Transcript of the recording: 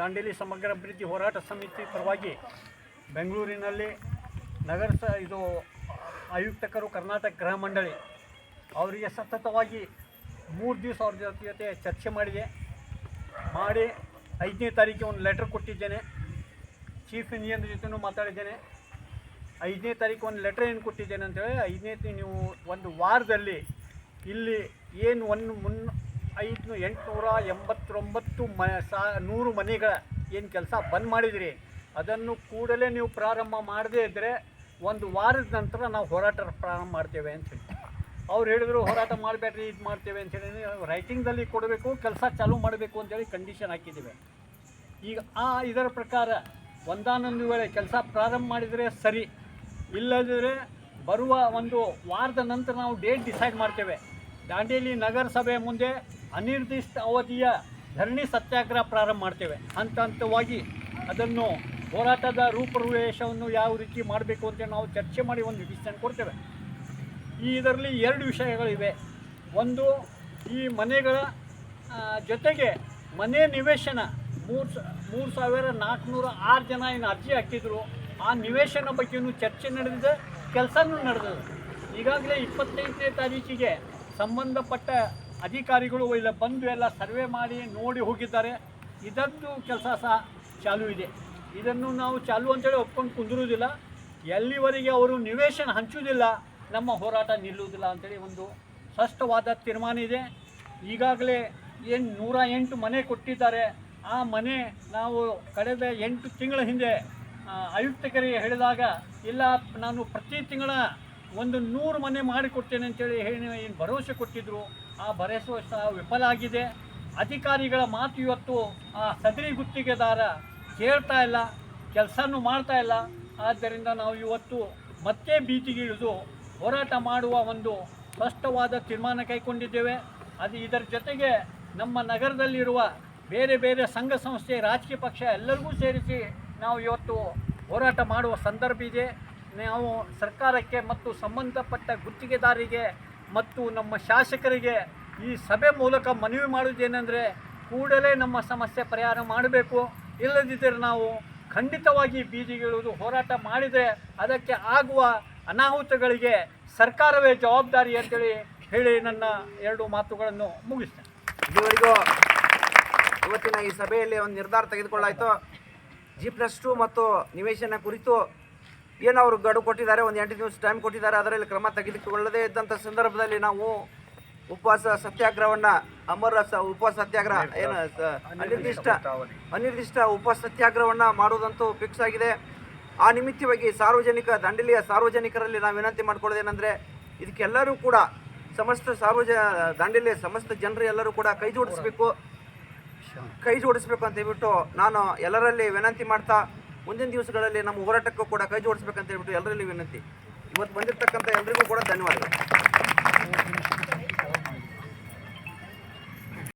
ದಾಂಡೇಲಿ ಸಮಗ್ರ ಅಭಿವೃದ್ಧಿ ಹೋರಾಟ ಸಮಿತಿ ಪರವಾಗಿ ಬೆಂಗಳೂರಿನಲ್ಲಿ ನಗರ ಸ ಇದು ಆಯುಕ್ತಕರು ಕರ್ನಾಟಕ ಗೃಹ ಮಂಡಳಿ ಅವರಿಗೆ ಸತತವಾಗಿ ಮೂರು ದಿವಸ ಅವ್ರ ಜೊತೆ ಜೊತೆ ಚರ್ಚೆ ಮಾಡಿದೆ. ಮಾಡಿ ಐದನೇ ತಾರೀಕಿಗೆ ಒಂದು ಲೆಟ್ರ್ ಕೊಟ್ಟಿದ್ದೇನೆ. ಚೀಫ್ ಇಂಜಿನಿಯರ್ ಜೊತೆನೂ ಮಾತಾಡಿದ್ದೇನೆ. ಐದನೇ ತಾರೀಕು ಒಂದು ಲೆಟ್ರ್ ಏನು ಕೊಟ್ಟಿದ್ದೇನೆ ಅಂತೇಳಿ, ಐದನೇ ನೀವು ಒಂದು ವಾರದಲ್ಲಿ ಇಲ್ಲಿ ಏನು ಒಂದು ಮುನ್ ಐದು, ಎಂಟುನೂರ ಎಂಬತ್ತೊಂಬತ್ತು ಮ, ಸಾ, ನೂರು ಮನೆಗಳ ಏನು ಕೆಲಸ ಬಂದ್ ಮಾಡಿದಿರಿ, ಅದನ್ನು ಕೂಡಲೇ ನೀವು ಪ್ರಾರಂಭ ಮಾಡದೇ ಇದ್ದರೆ ಒಂದು ವಾರದ ನಂತರ ನಾವು ಹೋರಾಟ ಪ್ರಾರಂಭ ಮಾಡ್ತೇವೆ ಅಂತ ಹೇಳಿ. ಅವ್ರು ಹೇಳಿದ್ರು, ಹೋರಾಟ ಮಾಡಬೇಡ್ರಿ, ಇದು ಮಾಡ್ತೇವೆ ಅಂತೇಳಿ ರೈಟಿಂಗ್ದಲ್ಲಿ ಕೊಡಬೇಕು, ಕೆಲಸ ಚಾಲೂ ಮಾಡಬೇಕು ಅಂತೇಳಿ ಕಂಡೀಷನ್ ಹಾಕಿದ್ದೀವಿ. ಈಗ ಆ ಇದರ ಪ್ರಕಾರ ಒಂದಾನೊಂದು ವೇಳೆ ಕೆಲಸ ಪ್ರಾರಂಭ ಮಾಡಿದರೆ ಸರಿ ಇಲ್ಲದಿದ್ದರೆ ಬರುವ ಒಂದು ವಾರದ ನಂತರ ನಾವು ಡೇಟ್ ಡಿಸೈಡ್ ಮಾಡ್ತೇವೆ. ದಾಂಡೇಲಿ ನಗರಸಭೆ ಮುಂದೆ ಅನಿರ್ದಿಷ್ಟ ಅವಧಿಯ ಧರಣಿ ಸತ್ಯಾಗ್ರಹ ಪ್ರಾರಂಭ ಮಾಡ್ತೇವೆ. ಹಂತ ಹಂತವಾಗಿ ಅದನ್ನು ಹೋರಾಟದ ರೂಪುರೇಷವನ್ನು ಯಾವ ರೀತಿ ಮಾಡಬೇಕು ಅಂತ ನಾವು ಚರ್ಚೆ ಮಾಡಿ ಒಂದು ಡಿಸಿಷನ್ ಕೊಡ್ತೇವೆ. ಈ ಇದರಲ್ಲಿ ಎರಡು ವಿಷಯಗಳಿವೆ. ಒಂದು, ಈ ಮನೆಗಳ ಜೊತೆಗೆ ಮನೆ ನಿವೇಶನ ಮೂರು ಮೂರು ಸಾವಿರ ನಾಲ್ಕುನೂರ ಆರು ಜನ ಏನು ಅರ್ಜಿ ಹಾಕಿದ್ರು, ಆ ನಿವೇಶನ ಬಗ್ಗೆಯೂ ಚರ್ಚೆ ನಡೆದಿದೆ, ಕೆಲಸನೂ ನಡೆದಿದೆ. ಈಗಾಗಲೇ ಇಪ್ಪತ್ತೈದನೇ ತಾರೀಕಿಗೆ ಸಂಬಂಧಪಟ್ಟ ಅಧಿಕಾರಿಗಳು ಇಲ್ಲ ಬಂದು ಎಲ್ಲ ಸರ್ವೆ ಮಾಡಿ ನೋಡಿ ಹೋಗಿದ್ದಾರೆ. ಇದರದ್ದು ಕೆಲಸ ಸಹ ಚಾಲು ಇದೆ. ಇದನ್ನು ನಾವು ಚಾಲು ಅಂತೇಳಿ ಒಪ್ಕೊಂಡು ಕುಂದಿರುವುದಿಲ್ಲ. ಎಲ್ಲಿವರೆಗೆ ಅವರು ನಿವೇಶನ ಹಂಚುವುದಿಲ್ಲ, ನಮ್ಮ ಹೋರಾಟ ನಿಲ್ಲುವುದಿಲ್ಲ ಅಂತೇಳಿ ಒಂದು ಸ್ಪಷ್ಟವಾದ ತೀರ್ಮಾನ ಇದೆ. ಈಗಾಗಲೇ ಏನು ನೂರ ಎಂಟು ಮನೆ ಕೊಟ್ಟಿದ್ದಾರೆ. ಆ ಮನೆ ನಾವು ಕಳೆದ ಎಂಟು ತಿಂಗಳ ಹಿಂದೆ ಆಯುಕ್ತಕರಿಗೆ ಹೇಳಿದಾಗ, ಇಲ್ಲ, ನಾನು ಪ್ರತಿ ತಿಂಗಳ ಒಂದು ನೂರು ಮನೆ ಮಾಡಿಕೊಡ್ತೇನೆ ಅಂತೇಳಿ ಹೇಳಿ ಏನು ಭರವಸೆ ಕೊಟ್ಟಿದ್ದರು ಆ ಭರವಸೆ ವಿಫಲ ಆಗಿದೆ. ಅಧಿಕಾರಿಗಳ ಮಾತು ಇವತ್ತು ಆ ಸದರಿ ಗುತ್ತಿಗೆದಾರ ಕೇಳ್ತಾ ಇಲ್ಲ, ಕೆಲಸನೂ ಮಾಡ್ತಾ ಇಲ್ಲ. ಆದ್ದರಿಂದ ನಾವು ಇವತ್ತು ಮತ್ತೆ ಬೀದಿಗೆ ಇಳಿದು ಹೋರಾಟ ಮಾಡುವ ಒಂದು ಸ್ಪಷ್ಟವಾದ ತೀರ್ಮಾನ ಕೈಗೊಂಡಿದ್ದೇವೆ. ಅದು ಇದರ ಜೊತೆಗೆ ನಮ್ಮ ನಗರದಲ್ಲಿರುವ ಬೇರೆ ಬೇರೆ ಸಂಘ ಸಂಸ್ಥೆ, ರಾಜಕೀಯ ಪಕ್ಷ ಎಲ್ಲರಿಗೂ ಸೇರಿಸಿ ನಾವು ಇವತ್ತು ಹೋರಾಟ ಮಾಡುವ ಸಂದರ್ಭ ಇದೆ. ನಾವು ಸರ್ಕಾರಕ್ಕೆ ಮತ್ತು ಸಂಬಂಧಪಟ್ಟ ಗುತ್ತಿಗೆದಾರಿಗೆ ಮತ್ತು ನಮ್ಮ ಶಾಸಕರಿಗೆ ಈ ಸಭೆ ಮೂಲಕ ಮನವಿ ಮಾಡುವುದೇನೆಂದರೆ ಕೂಡಲೇ ನಮ್ಮ ಸಮಸ್ಯೆ ಪರಿಹಾರ ಮಾಡಬೇಕು. ಇಲ್ಲದಿದ್ದರೆ ನಾವು ಖಂಡಿತವಾಗಿ ಬೀದಿಗಿಳಿದು ಹೋರಾಟ ಮಾಡಿದರೆ ಅದಕ್ಕೆ ಆಗುವ ಅನಾಹುತಗಳಿಗೆ ಸರ್ಕಾರವೇ ಜವಾಬ್ದಾರಿ ಅಂತೇಳಿ ಹೇಳಿ ನನ್ನ ಎರಡು ಮಾತುಗಳನ್ನು ಮುಗಿಸ್ತೇನೆ. ಇದುವರೆಗೂ ಇವತ್ತಿನ ಈ ಸಭೆಯಲ್ಲಿ ಒಂದು ನಿರ್ಧಾರ ತೆಗೆದುಕೊಳ್ಳಾಯಿತು ಜಿ ಪ್ಲಸ್ ಟು ಮತ್ತು ನಿವೇಶನ ಕುರಿತು ಏನು ಅವರು ಗಡು ಕೊಟ್ಟಿದ್ದಾರೆ, ಒಂದು ಎಂಟು ದಿವಸ ಟೈಮ್ ಕೊಟ್ಟಿದ್ದಾರೆ, ಅದರಲ್ಲಿ ಕ್ರಮ ತೆಗೆದುಕೊಳ್ಳದೇ ಇದ್ದಂಥ ಸಂದರ್ಭದಲ್ಲಿ ನಾವು ಉಪವಾಸ ಸತ್ಯಾಗ್ರಹವನ್ನು, ಅಮರ ಉಪವಾಸ ಸತ್ಯಾಗ್ರಹ, ಏನು ಅನಿರ್ದಿಷ್ಟ ಅನಿರ್ದಿಷ್ಟ ಉಪವಾಸ ಸತ್ಯಾಗ್ರಹವನ್ನು ಮಾಡುವುದಂತೂ ಫಿಕ್ಸ್ ಆಗಿದೆ. ಆ ನಿಮಿತ್ತವಾಗಿ ಸಾರ್ವಜನಿಕ, ದಂಡಲಿಯ ಸಾರ್ವಜನಿಕರಲ್ಲಿ ನಾವು ವಿನಂತಿ ಮಾಡ್ಕೊಳ್ಳೋದೇನೆಂದರೆ, ಇದಕ್ಕೆಲ್ಲರೂ ಕೂಡ ಸಮಸ್ತ ಸಾರ್ವಜ, ದಾಂಡೇಲಿಯ ಸಮಸ್ತ ಜನರು ಎಲ್ಲರೂ ಕೂಡ ಕೈ ಜೋಡಿಸಬೇಕು. ಕೈ ಜೋಡಿಸ್ಬೇಕು ಅಂತ ಹೇಳ್ಬಿಟ್ಟು ನಾನು ಎಲ್ಲರಲ್ಲಿ ವಿನಂತಿ ಮಾಡ್ತಾ ಮುಂದಿನ ದಿವಸಗಳಲ್ಲಿ ನಮ್ಮ ಹೋರಾಟಕ್ಕೂ ಕೂಡ ಕೈ ಜೋಡಿಸ್ಬೇಕಂತ ಹೇಳ್ಬಿಟ್ಟು ಎಲ್ಲರಲ್ಲಿ ವಿನಂತಿ. ಇವತ್ತು ಬಂದಿರತಕ್ಕಂಥ ಎಲ್ರಿಗೂ ಕೂಡ ಧನ್ಯವಾದಗಳು.